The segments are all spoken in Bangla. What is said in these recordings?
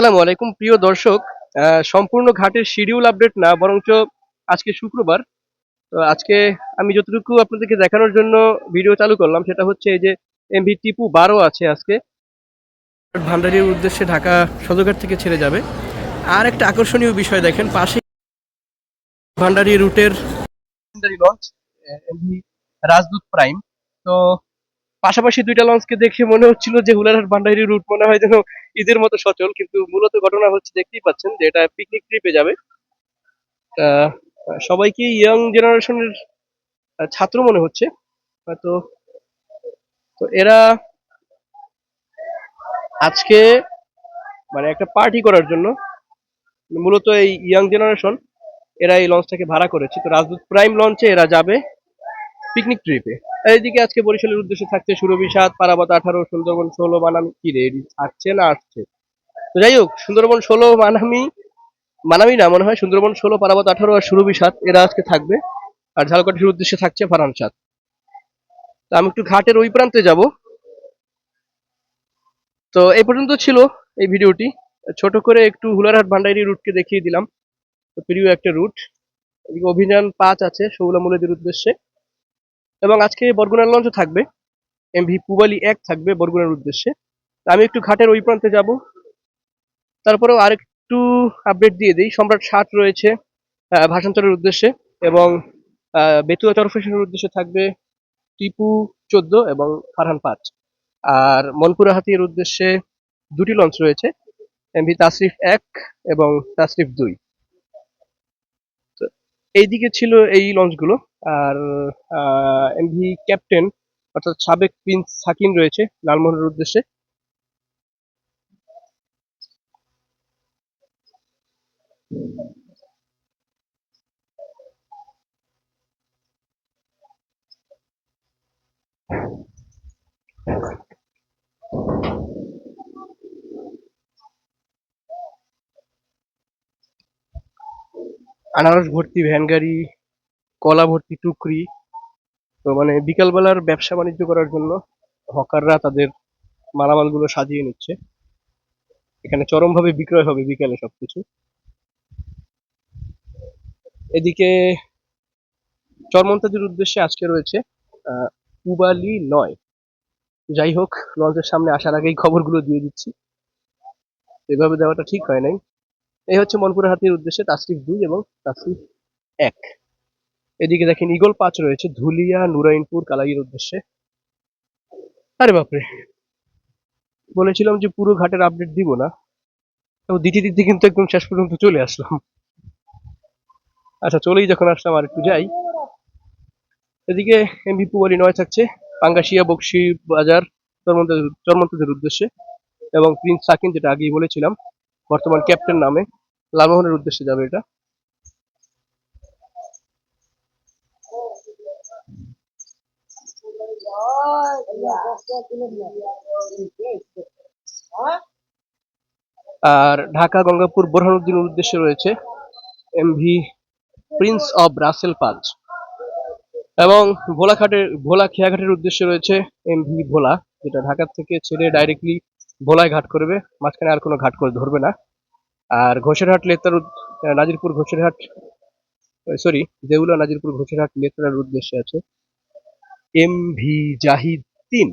আসসালামু আলাইকুম প্রিয় দর্শক। সম্পূর্ণ ঘাটের শিডিউল আপডেট না বরঞ্চ আজকে শুক্রবার। তো আজকে আমি যতটুকু আপনাদেরকে দেখানোর জন্য ভিডিও চালু করলাম সেটা হচ্ছে এই যে এমভি টিপু বারো আছে আজকে। ভান্ডারির উদ্দেশ্যে ঢাকা সদরঘাট থেকে ছেড়ে যাবে। আর একটা আকর্ষণীয় বিষয় দেখেন পাশে ভান্ডারি রুটের লঞ্চ এমভি রাজদূত প্রাইম তো পাশাপাশি দুইটা লঞ্চকে দেখে মনে হচ্ছিল যে হুলারহাট ভান্ডারি রুট মনে হয় যেন ঈদের মতো সচল, কিন্তু মূলত ঘটনা হচ্ছে দেখতেই পাচ্ছেন যে এটা পিকনিক ট্রিপে যাবে। সবাইকে ইয়াং জেনারেশনের ছাত্র মনে হচ্ছে। হয়তো তো এরা আজকে মানে একটা পার্টি করার জন্য মূলত এই ইয়াং জেনারেশন এরা এই লঞ্চটাকে ভাড়া করেছে। তো রাজদূত প্রাইম লঞ্চে এরা যাবে। পিকনিক ট্রিপে এইদিকে আজকে বরিশালের উদ্দেশ্যে থাকছে সুরভি সাত, পারাবত আঠারো, সুন্দরবন ষোলো, মানামি কি রে? থাকছে না আসছে? তো যাই হোক, সুন্দরবন ষোলো, মানামি মানামি না, মনে হয় সুন্দরবন ষোলো, পারাবত আঠারো আর সুরভি সাত, এরা আজকে থাকবে। আর ঝালকাঠির উদ্দেশ্যে থাকছে ফারান সাত। তো আমি একটু ঘাটের ওই প্রান্তে যাব। তো এই পর্যন্ত ছিল এই ভিডিওটি। ছোট করে একটু হুলারহাট ভান্ডারি রুটকে দেখিয়ে দিলাম। প্রিয় একটা রুট। অভিযান পাঁচ আছে শৌলা মুলেদের উদ্দেশ্যে। এবং আজকে বরগুনার লঞ্চও থাকবে। এমভি পুবালি এক থাকবে বরগুনার উদ্দেশ্যে। আমি একটু ঘাটের ওই প্রান্তে যাব। তারপরেও আরেকটু আপডেট দিয়ে দিই। সম্রাট ষাট রয়েছে ভাষান্তরের উদ্দেশ্যে এবং বেতুয়া চরফেশনের উদ্দেশ্যে থাকবে টিপু চোদ্দ এবং ফারহান পাঁচ। আর মনপুরা হাতির উদ্দেশ্যে দুটি লঞ্চ রয়েছে। এমভি তাসরিফ এক এবং তাসরিফ দুই। এইদিকে ছিল এই লঞ্চগুলো আর এমভি ক্যাপ্টেন অর্থাৎ সাবেক প্রিন্স সাকিন রয়েছে লালমোহনের উদ্দেশ্যে। আনারস ভর্তি, ভ্যান গাড়ি, কলা ভর্তি, টুকরি। তো মানে বিকালবেলার ব্যবসা বাণিজ্য করার জন্য হকাররা তাদের মালামালগুলো সাজিয়ে নিচ্ছে। এখানে চরমভাবে বিক্রয় হবে বিকালে সবকিছু। এদিকে চরমন্তাজের উদ্দেশ্যে আজকে রয়েছে পুবালি নয়। যাই হোক লঞ্চের সামনে আসার আগেই খবরগুলো দিয়ে দিচ্ছি। এভাবে দেওয়াটা ঠিক হয় নাই। এই হচ্ছে মনপুরা হাতির উদ্দেশ্যে তাসরিফ দুই এবং তাসরিফ এক। এদিকে দেখেন ইগল পাঁচ রয়েছে, ধুলিয়া, নুরাইনপুর, কালাইয়ের উদ্দেশ্যে। আরে বাপরে। বলেছিলাম যে পুরো ঘাটের আপডেট দিব না। তো দিতে দিতে কিন্তু একদম শেষ পর্যন্ত চলে আসলাম। আচ্ছা চলেই যখন আসলাম আর একটু যাই। এদিকে এমবি পুয়ারি নয় থাকছে, পাঙ্গাশিয়া, বক্সি বাজার চরমন্তাজের উদ্দেশ্যে এবং প্রিন্স সাকিন, যেটা আগেই বলেছিলাম, বর্তমান ক্যাপ্টেন নামে। লালমোহনের উদ্দেশ্যে যাবে এটা। আর ঢাকা গঙ্গাপুর বোরহানুদ্দিনের উদ্দেশ্যে রয়েছে এমভি প্রিন্স অব রাসেল পাঁচ এবং ভোলাঘাটের, ভোলা খেয়াঘাটের উদ্দেশ্যে রয়েছে এমভি ভোলা, যেটা ঢাকা থেকে ছেড়ে ডাইরেক্টলি ভোলায় ঘাট করবে। মাঝখানে আর কোনো ঘাট করে ধরবে না। আর ঘোষেরহাট লেতার নাজিরপুর ঘোষেরহাট সরি দেউলা নাজিরপুর ঘোষেরহাট লেতার উদ্দেশ্যে আছে। এমভি জাহিদ তিন।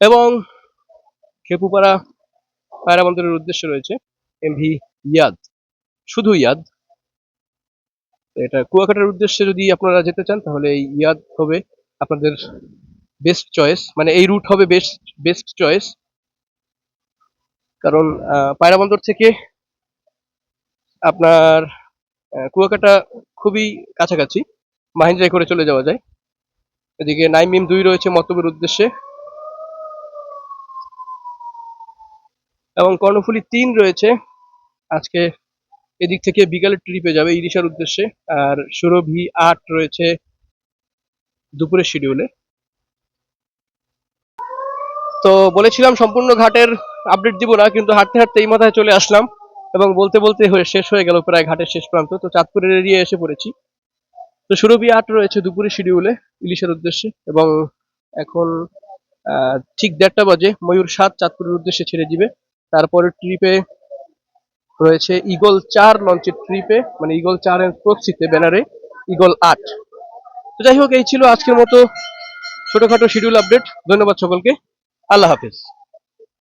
এবং খেপুপাড়া পায়রা বন্দরের উদ্দেশ্যে রয়েছে এমভি ইয়াদ। শুধু ইয়াদ। এটা কুয়াকাটার উদ্দেশ্যে যদি আপনারা যেতে চান, তাহলে এই ইয়াদ হবে আপনাদের বেস্ট চয়েস মানে এই রুট হবে বেস্ট বেস্ট চয়েস কারণ পায়রা বন্দর থেকে আপনার কুয়াকাটা খুবই কাছাকাছি। মাহিন্দ্রায় করে চলে যাওয়া যায়। এদিকে নাইমিম দুই রয়েছে মতবের উদ্দেশ্যে। এবং কর্ণফুলী তিন রয়েছে। আজকে এদিক থেকে বিকালের ট্রিপে যাবে ইরিশার উদ্দেশ্যে। আর সুরভি আট রয়েছে দুপুরের শিডিউলে তো বলেছিলাম সম্পূর্ণ ঘাটের আপডেট দিব না, কিন্তু হাঁটতে হাঁটতে এই মাথায় চলে আসলাম এবং বলতে বলতে শেষ হয়ে গেল প্রায় ঘাটের শেষ প্রান্ত। তো চাঁদপুরের এরিয়া এসে পড়েছি। তো সুরভি আট রয়েছে দুপুরে শিডিউলে ইলিশের উদ্দেশ্যে এবং এখন ঠিক দেড়টা বাজে, ময়ূর সাত চাঁদপুরের উদ্দেশ্যে ছেড়ে দিবে। তারপরে ট্রিপে রয়েছে ইগল চার লঞ্চের ট্রিপে মানে ইগল চারের প্রক্সিতে ব্যানারে ইগল আট। তো যাই হোক, এই ছিল আজকের মতো ছোটখাটো শিডিউল আপডেট ধন্যবাদ সকলকে। আল্লাহ হাফিজ।